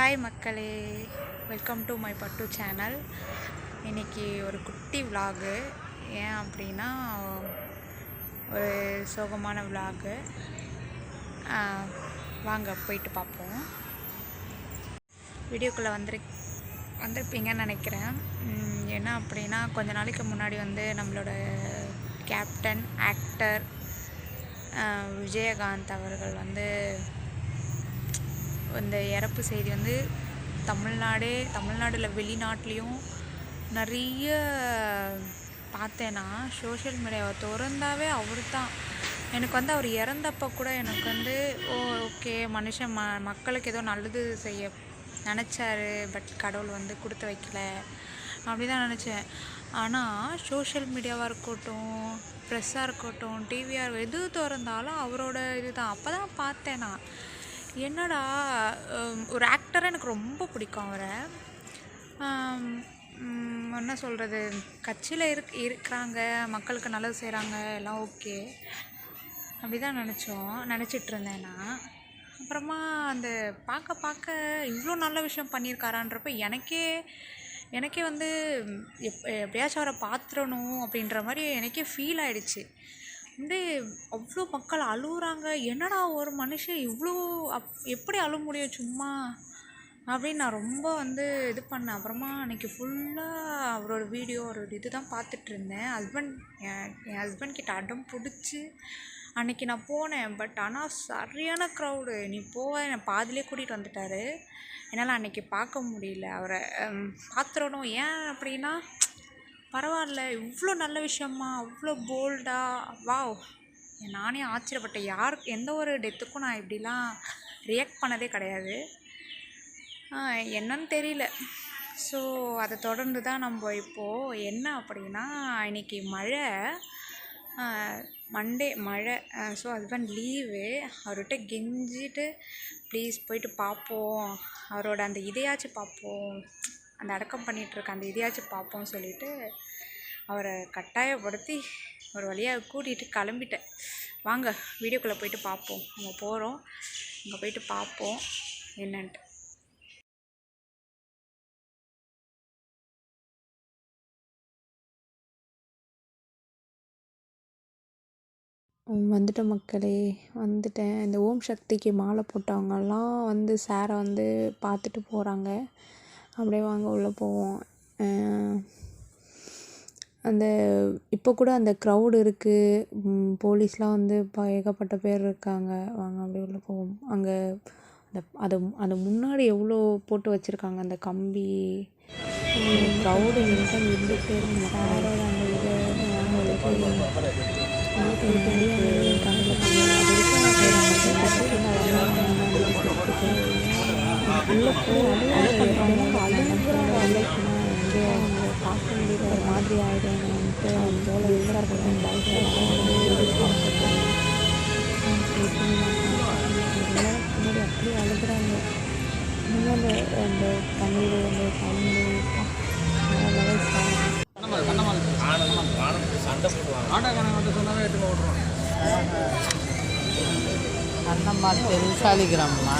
Hi மக்களே. Welcome to my Pattu channel இன்னைக்கு ஒரு குட்டி விலாகு ஏன் அப்படின்னா ஒரு சோகமான விலாகு வாங்க போயிட்டு பார்ப்போம். வீடியோக்குள்ளே வந்துரு வந்திருப்பீங்கன்னு நினைக்கிறேன். என்ன அப்படின்னா கொஞ்ச நாளைக்கு முன்னாடி வந்து நம்மளோட கேப்டன் ஆக்டர் விஜயகாந்த் அவர்கள் வந்து இந்த இறப்பு செய்தி வந்து தமிழ்நாடே தமிழ்நாடில் வெளிநாட்டிலையும் நிறைய பார்த்தேன்னா சோஷியல் மீடியாவை திறந்தாவே அவர் தான் எனக்கு வந்து அவர் இறந்தப்போ கூட எனக்கு வந்து ஓ ஓகே மனுஷன் ம மக்களுக்கு ஏதோ நல்லது செய்ய நினச்சாரு பட் கடவுள் வந்து கொடுத்து வைக்கல. அப்படி தான் நினச்சேன் ஆனால் சோஷியல் மீடியாவாக இருக்கட்டும் ப்ரெஸ்ஸாக இருக்கட்டும் டிவியாக எது திறந்தாலும் அவரோட இதுதான். அப்போ தான் பார்த்தேன் நான். என்னடா ஒரு ஆக்டரை எனக்கு ரொம்ப பிடிக்கும் அவரை. என்ன சொல்கிறது கட்சியில் இருக் இருக்கிறாங்க மக்களுக்கு நல்லது செய்கிறாங்க எல்லாம் ஓகே. அப்படி தான் நினச்சோம் நினச்சிட்டு இருந்தேன் நான். அப்புறமா அந்த பார்க்க பார்க்க இவ்வளோ நல்ல விஷயம் பண்ணியிருக்காரான்றப்ப எனக்கே எனக்கே வந்து எப் எப்படியாச்சும் அவரை பார்த்துடணும் அப்படின்ற மாதிரி எனக்கே ஃபீல் ஆகிடுச்சு வந்து அவ்வளோ மக்கள் அழுகுறாங்க என்னடா ஒரு மனுஷன் இவ்வளோ அப் எப்படி அழுக முடியும் சும்மா? அப்படின்னு நான் ரொம்ப வந்து இது பண்ணேன். அப்புறமா அன்றைக்கி ஃபுல்லாக அவரோட வீடியோ அவரோட இது தான் பார்த்துட்டு இருந்தேன். ஹஸ்பண்ட் என் என் ஹஸ்பண்ட் கிட்ட அடம் பிடிச்சி அன்றைக்கி நான் போனேன். பட் ஆனால் சரியான க்ரௌடு நீ போக என்னை பாதிலே கூட்டிகிட்டு வந்துட்டாரு. என்னால் அன்றைக்கி பார்க்க முடியல. அவரை பார்த்துடணும். ஏன் அப்படின்னா பரவாயில்ல இவ்வளோ நல்ல விஷயமா அவ்வளோ போல்டாக வாவ். நானே ஆச்சரியப்பட்டேன். யாருக்கு எந்த ஒரு டெத்துக்கும் நான் இப்படிலாம் ரியாக்ட் பண்ணதே கிடையாது. என்னன்னு தெரியல. ஸோ அதை தொடர்ந்து தான் நம்ம இப்போது என்ன அப்படின்னா இன்னைக்கு மழை. மண்டே மழை. ஸோ ஹஸ்பண்ட் லீவு அவர்கிட்ட கெஞ்சிட்டு ப்ளீஸ் போயிட்டு பார்ப்போம் அவரோட அந்த இதையாச்சும் பார்ப்போம் அந்த அடக்கம் பண்ணிட்டு இருக்க அந்த இதையாச்சும் பார்ப்போம் சொல்லிட்டு அவரை கட்டாயப்படுத்தி ஒரு வழியாக கூட்டிகிட்டு கிளம்பிட்டேன். வாங்க வீடியோக்குள்ளே போயிட்டு பார்ப்போம். நம்ம போகிறோம் அங்கே போயிட்டு பார்ப்போம். என்னன்ட்டு. வந்துட்ட வந்துட்டேன் மக்களே. வந்துட்டேன். இந்த ஓம் சக்திக்கு மாலை போட்டவங்கெல்லாம் வந்து சாரை வந்து பார்த்துட்டு போகிறாங்க அப்படியே வாங்க உள்ளே போவோம். அந்த இப்போ கூட அந்த க்ரௌடு இருக்குது போலீஸ்லாம் வந்து இப்போ ஏகப்பட்ட பேர் இருக்காங்க. வாங்க அப்படியே உள்ளே போவோம். அங்கே அந்த அது அது முன்னாடி எவ்வளோ போட்டு வச்சுருக்காங்க? அந்த கம்பி க்ரௌடு நிமிஷம் இருந்துகிட்டே இருக்கு. சாரோட அந்த ஒரு மாதிரி ஆயிடும்ட்டு போல இருக்கிறாங்க முன்னாடி அப்படியே அழுகுறாங்க இன்னும் அந்த அந்த அந்த அண்ணம்மா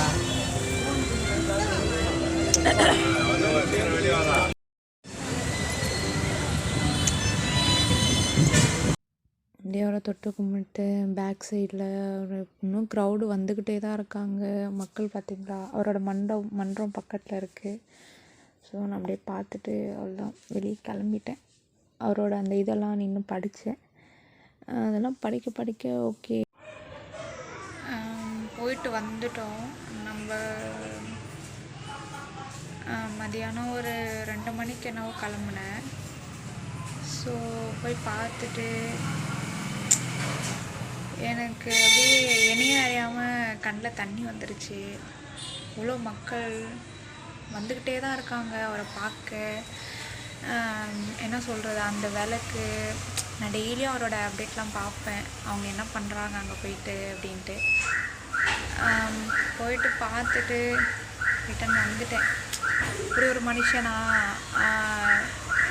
இந்தியாவோட தொட்டு கும்பிட்டு பேக் சைடில் ஒரு இன்னும் க்ரௌடு வந்துக்கிட்டே தான் இருக்காங்க. மக்கள் பார்த்தீங்களா? அவரோட மண்டபம் மன்றம் பக்கத்தில் இருக்குது ஸோ நான் அப்படியே பார்த்துட்டு அவ்வளோதான் வெளியே கிளம்பிட்டேன். அவரோட அந்த இதெல்லாம் நின்று படித்தேன் அதெல்லாம் படிக்க படிக்க ஓகே போயிட்டு வந்துட்டோம். மதியானம் ஒரு ரெண்டு மணிக்கு என்னவோ கிளம்புனேன். ஸோ போய் பார்த்துட்டு எனக்கு அப்படியே என்னையே அறியாமல் கண்ணில் தண்ணி வந்துருச்சு. இவ்வளோ மக்கள் வந்துக்கிட்டே தான் இருக்காங்க அவரை பார்க்க. என்ன சொல்கிறது அந்த விளக்கு நான் டெய்லியும் அவரோட அப்டேட்லாம் பார்ப்பேன். அவங்க என்ன பண்ணுறாங்க அங்கே போயிட்டு அப்படின்ட்டு. போயிட்டு பார்த்துட்டு ரிட்டன் வந்துட்டேன். இப்படி ஒரு மனுஷனா?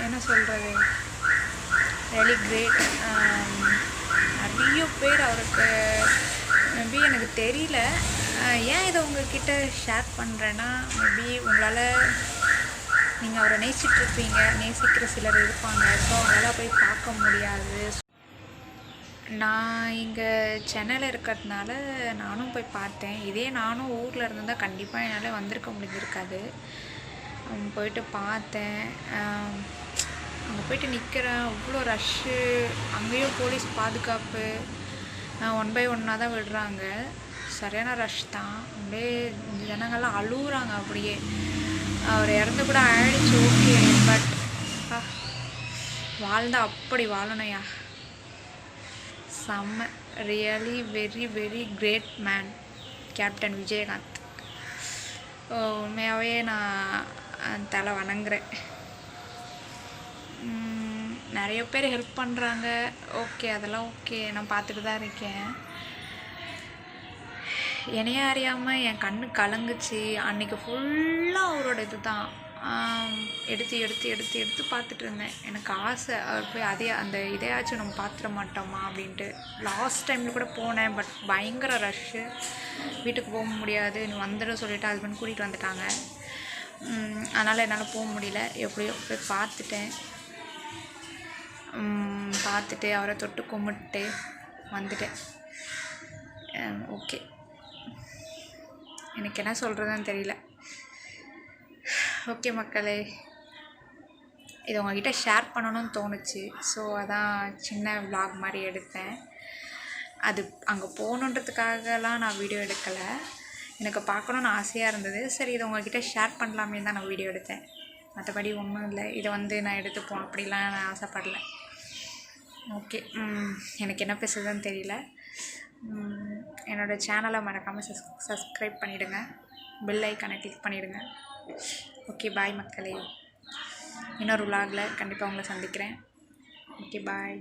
என்ன சொல்கிறது ரெலி கிரேட் நிறைய பேர் அவருக்கு மேபி எனக்கு தெரியல. ஏன் இதை உங்ககிட்ட ஷேர் பண்ணுறேன்னா மேபி உங்களால் நீங்கள் அவரை நேசிட்ருப்பீங்க நேசிக்கிற சிலர் இருப்பாங்க. ஸோ அவங்களால போய் பார்க்க முடியாது. நான் இங்கே சென்னையில் இருக்கிறதுனால நானும் போய் பார்த்தேன். இதே நானும் ஊரில் இருந்தால் கண்டிப்பாக என்னால் வந்திருக்க முடிஞ்சிருக்காது. அங்கே போயிட்டு பார்த்தேன். அங்கே போயிட்டு நிற்கிறேன் அவ்வளோ ரஷ்ஷு அங்கேயும் போலீஸ் பாதுகாப்பு. ஒன் பை ஒன்னாக தான் விடுறாங்க. சரியான ரஷ் தான். அப்படியே ஜனங்கள்லாம் அழுகுறாங்க அப்படியே. அவர் இறந்து கூட ஆயிடுச்சு. ஓகே பட் வாழ்ந்தா அப்படி வாழணையா செம்ம really very very great man captain Vijayakanth. உண்மையாகவே நான் தலை வணங்குறேன். நிறைய பேர் ஹெல்ப் பண்ணுறாங்க ஓகே அதெல்லாம் ஓகே நான் பார்த்துட்டு தான் இருக்கேன். என்னையே அறியாமல் என் கண்ணு கலங்குச்சு. அன்னைக்கு ஃபுல்லாக அவரோட இது தான் எடுத்து எடுத்து எடுத்து எடுத்து பார்த்துட்டு இருந்தேன். எனக்கு ஆசை. அவர் போய் அதே அந்த இதையாச்சும் நம்ம பார்த்துட மாட்டோமா அப்படின்ட்டு. லாஸ்ட் டைமில் கூட போனேன் பட் பயங்கர ரஷ்ஷு வீட்டுக்கு போக முடியாது. நீ வந்துட சொல்லிவிட்டு ஹஸ்பண்ட் கூட்டிகிட்டு வந்துட்டாங்க. அதனால் என்னால் போக முடியல. எப்படியோ போய் பார்த்துட்டேன். பார்த்துட்டு அவரை தொட்டு கும்பிட்டு வந்துட்டேன். ஓகே. எனக்கு என்ன சொல்கிறதுன்னு தெரியல. ஓகே மக்களே. இது உங்ககிட்ட ஷேர் பண்ணணும்னு தோணுச்சு. ஸோ அதான் சின்ன விளாக் மாதிரி எடுத்தேன். அது அங்கே போகணுன்றதுக்காகலாம் நான் வீடியோ எடுக்கலை. எனக்கு பார்க்கணுன்னு ஆசையாக இருந்தது. சரி இதை உங்ககிட்ட ஷேர் பண்ணலாமே தான் நான் வீடியோ எடுத்தேன். மற்றபடி ஒன்றும் இல்லை. இதை வந்து நான் எடுத்துப்போம். அப்படிலாம் நான் ஆசைப்படல. ஓகே எனக்கு என்ன பேசுறதுன்னு தெரியல. என்னோடய சேனலை மறக்காமல் சஸ் சப்ஸ்கிரைப் பண்ணிவிடுங்க பெல் ஐக்கானை கிளிக் பண்ணிவிடுங்க ஓகே பாய் மக்களே. இன்னொரு விலாகில் கண்டிப்பாக உங்களை சந்திக்கிறேன். Okay bye